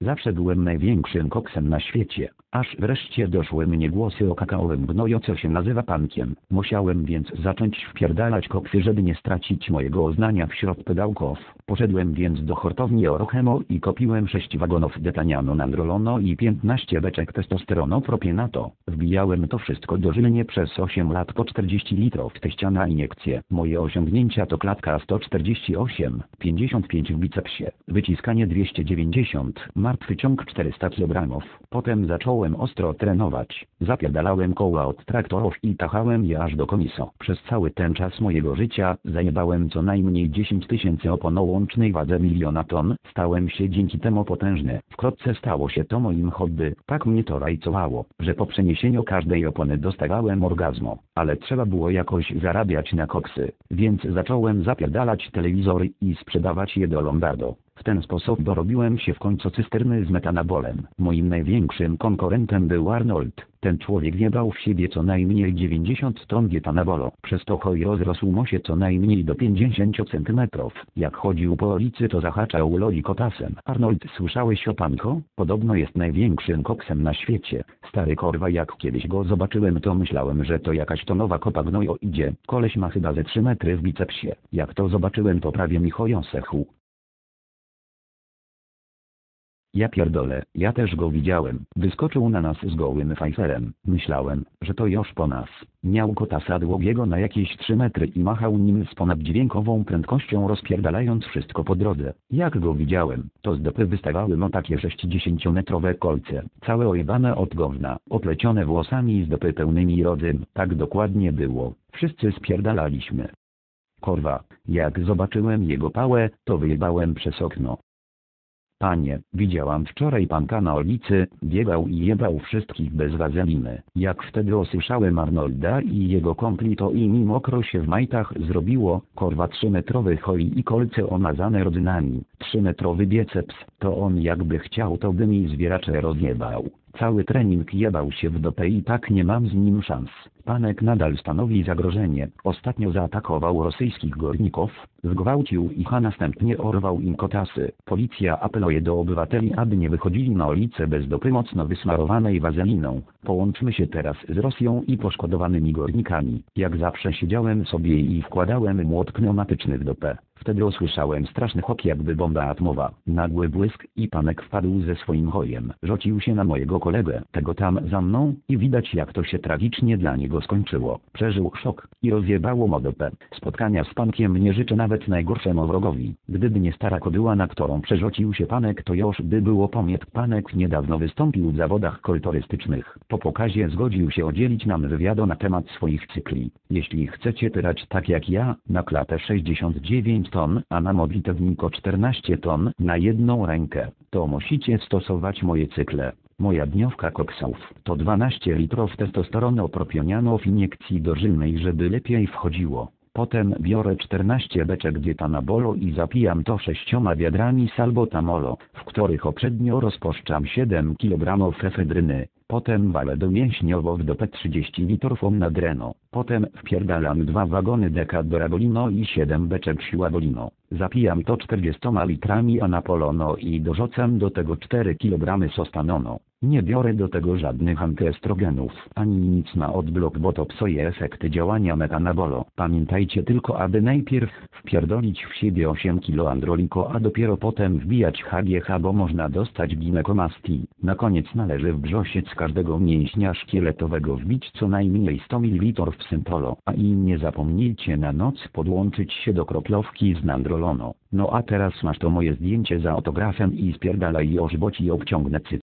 Zawsze byłem największym koksem na świecie, aż wreszcie doszły mnie głosy o kakaowym gnoju co się nazywa pankiem. Musiałem więc zacząć wpierdalać koksy żeby nie stracić mojego oznania wśród pedałków. Poszedłem więc do hortowni Orochemo i kopiłem 6 wagonów detaniano nandrolono i 15 beczek testosterono propienato. Wbijałem to wszystko dożylnie przez 8 lat po 40 litrów teścia na iniekcję. Moje osiągnięcia to klatka 148, 55 w bicepsie, wyciskanie 290, martwy ciąg 400 kg. Potem zacząłem ostro trenować. Zapierdalałem koła od traktorów i tachałem je aż do komiso. Przez cały ten czas mojego życia zajebałem co najmniej 10 tysięcy opon o łącznej wadze miliona ton. Stałem się dzięki temu potężny. Wkrótce stało się to moim hobby. Tak mnie to rajcowało, że po przeniesieniu każdej opony dostawałem orgazmu. Ale trzeba było jakoś zarabiać na koksy, więc zacząłem zapierdalać telewizory i sprzedawać je do Lombardo. W ten sposób dorobiłem się w końcu cysterny z metanabolem. Moim największym konkurentem był Arnold. Ten człowiek wiebał w siebie co najmniej 90 ton dietanabolo. Przez to hoj rozrosł mu się co najmniej do 50 centymetrów. Jak chodził po ulicy to zahaczał loli kotasem. Arnold słyszałeś o panko? Podobno jest największym koksem na świecie. Stary korwa jak kiedyś go zobaczyłem to myślałem że to jakaś tonowa kopa gnojo idzie. Koleś ma chyba ze 3 metry w bicepsie. Jak to zobaczyłem to prawie mi choją sechł. Ja pierdolę, ja też go widziałem. Wyskoczył na nas z gołym fajferem. Myślałem, że to już po nas. Miał kotasa długiego na jakieś 3 metry i machał nim z ponaddźwiękową prędkością rozpierdalając wszystko po drodze. Jak go widziałem, to z dopy wystawały mu takie 60-metrowe kolce, całe ojebane od gówna, oplecione włosami z dopy pełnymi rodzym. Tak dokładnie było. Wszyscy spierdalaliśmy. Korwa, jak zobaczyłem jego pałę, to wyjebałem przez okno. Panie, widziałam wczoraj panka na ulicy, biegał i jebał wszystkich bez wazeliny. Jak wtedy usłyszałem Arnolda i jego kompli to i mi mokro się w majtach zrobiło, korwa trzymetrowy hoj i kolce omazane rodzynami, trzymetrowy biceps, to on jakby chciał to by mi zwieracze rozjebał. Cały trening jebał się w dopę i tak nie mam z nim szans. Panek nadal stanowi zagrożenie. Ostatnio zaatakował rosyjskich górników, zgwałcił ich a następnie orwał im kotasy. Policja apeluje do obywateli aby nie wychodzili na ulicę bez dopy mocno wysmarowanej wazeliną. Połączmy się teraz z Rosją i poszkodowanymi górnikami. Jak zawsze siedziałem sobie i wkładałem młot pneumatyczny w dopę. Wtedy usłyszałem straszny hok jakby bomba atomowa. Nagły błysk i panek wpadł ze swoim hojem. Rzucił się na mojego kolegę, tego tam za mną i widać jak to się tragicznie dla niego skończyło. Przeżył szok i rozjebało modopę. Spotkania z pankiem nie życzę nawet najgorszemu wrogowi. Gdyby nie stara kobyła na którą przerzucił się panek to już by było pomiet. Panek niedawno wystąpił w zawodach koltorystycznych. Po pokazie zgodził się udzielić nam wywiadu na temat swoich cykli. Jeśli chcecie tyrać tak jak ja, na klatę 69 ton, a na modlitewniko 14 ton na jedną rękę, to musicie stosować moje cykle. Moja dniówka koksów to 12 litrów testosteronu propioniano w iniekcji dożylnej żeby lepiej wchodziło. Potem biorę 14 beczek dietanabolo i zapijam to sześcioma wiadrami salbotamolo, w których poprzednio rozpuszczam 7 kg efedryny. Potem walę do mięśniowo w dopę 30 litrów omnadreno. Potem wpierdalam dwa wagony dekadorabolino i 7 beczek siłabolino. Zapijam to 40 litrami anapolono i dorzucam do tego 4 kg sostanono. Nie biorę do tego żadnych antyestrogenów, ani nic na odblok, bo to psuje efekty działania metanabolo. Pamiętajcie tylko, aby najpierw wpierdolić w siebie 8 kg androliko, a dopiero potem wbijać HGH, bo można dostać ginekomastii. Na koniec należy w brzosiec każdego mięśnia szkieletowego wbić co najmniej 100 ml w syntolo, a i nie zapomnijcie na noc podłączyć się do kroplowki z nandrolono. No a teraz masz to moje zdjęcie za autografem i spierdalaj już, bo ci obciągnę cycki.